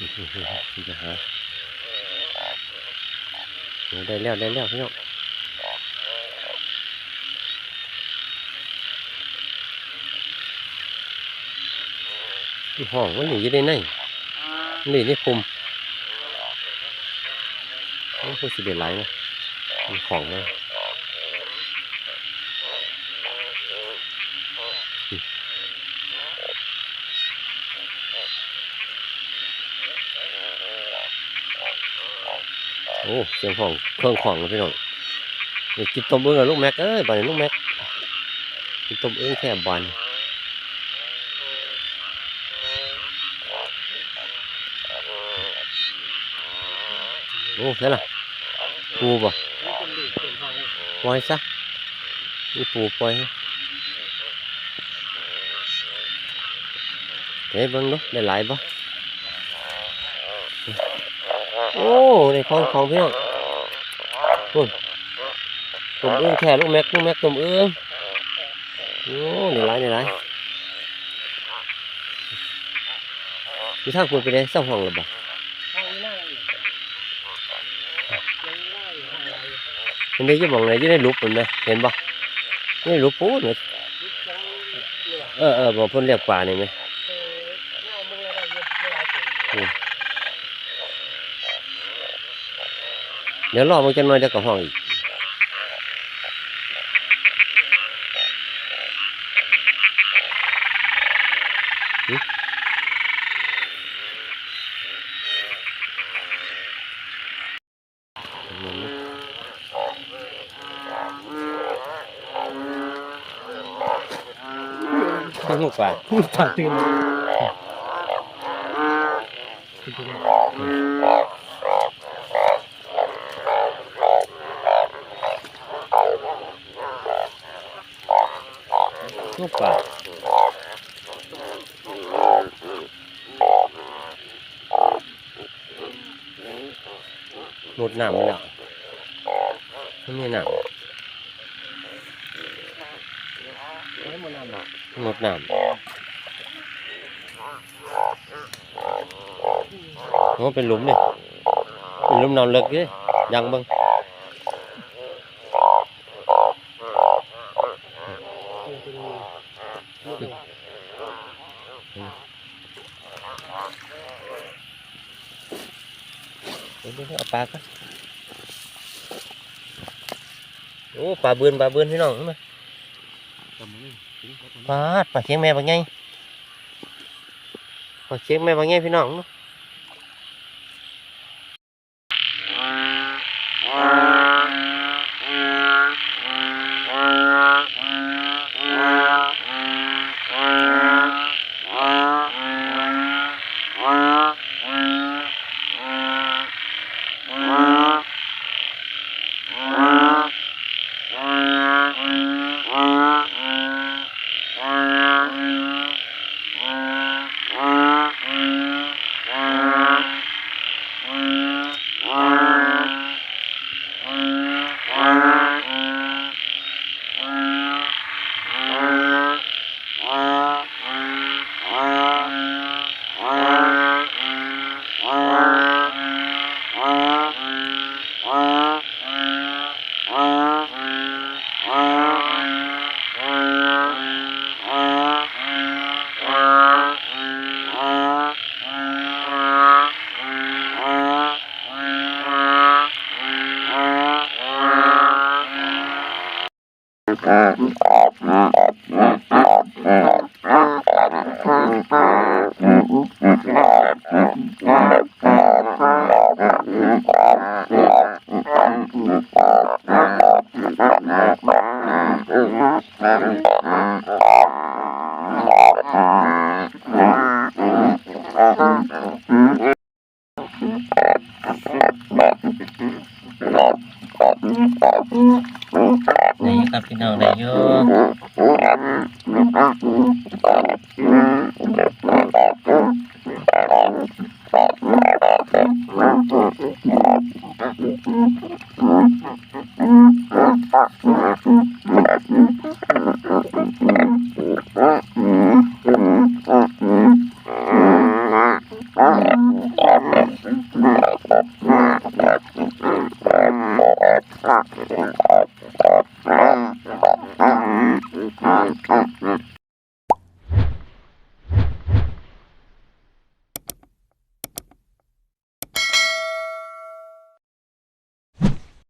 จะหาโอ้ได้แล้วได้แล้วพี่น้องห้องมันอยู่ในในนี่นี่คุมโอ้คือสิเด็ดไหลนะมีของเลย เสียงของเครื่องของพี่น้องนี่กินต้มเอื้องลูกแม็กเอ้ยบานลูกแม็กกินต้มเอื้องแค่บานโอ้ใช่ล่ะปูบ่ปล่อยซะนี่ปูปล่อยเฮ้ยเบิ่งดูได้หลายบ่ โอ้ได้ของของเพี่น้องพุ่นต้มเอื้องแค่ลูกแม็กลูกแม็กต้มเอื้องโอ้ได้หลายได้หลายอยู่ทางคุณไปได้เศร้าห้องหรือบ่มันได้ยังมองไหนยังได้รูปมันไหมเห็นปะนี่รูปปูนไหมเออเออบอกพ่นเรียกป่านี่ไหม เดี๋ยวรอมันจะน้อยเดี๋ยวกับห้องอีกหึมันนะข้างลูกป่าตื่นำแล้วไม่มีน้ำไม่หมดน้ำหรอกหมดน้ำโอ้เป็นหลุมเนี่ยเป็นหลุมนอนเลิกเลยยังเบ้าง เดี๋ยวเอาปลากันโอ้ปลาเบือนปลาเบือนพี่น้องมาจำไม่ถึงครับปลาดปลาเชียงแม่บางไงปลาเชียงแม่บางไงพี่น้อง เได้อยู่ครับพี่น้องได้อยู่ うん。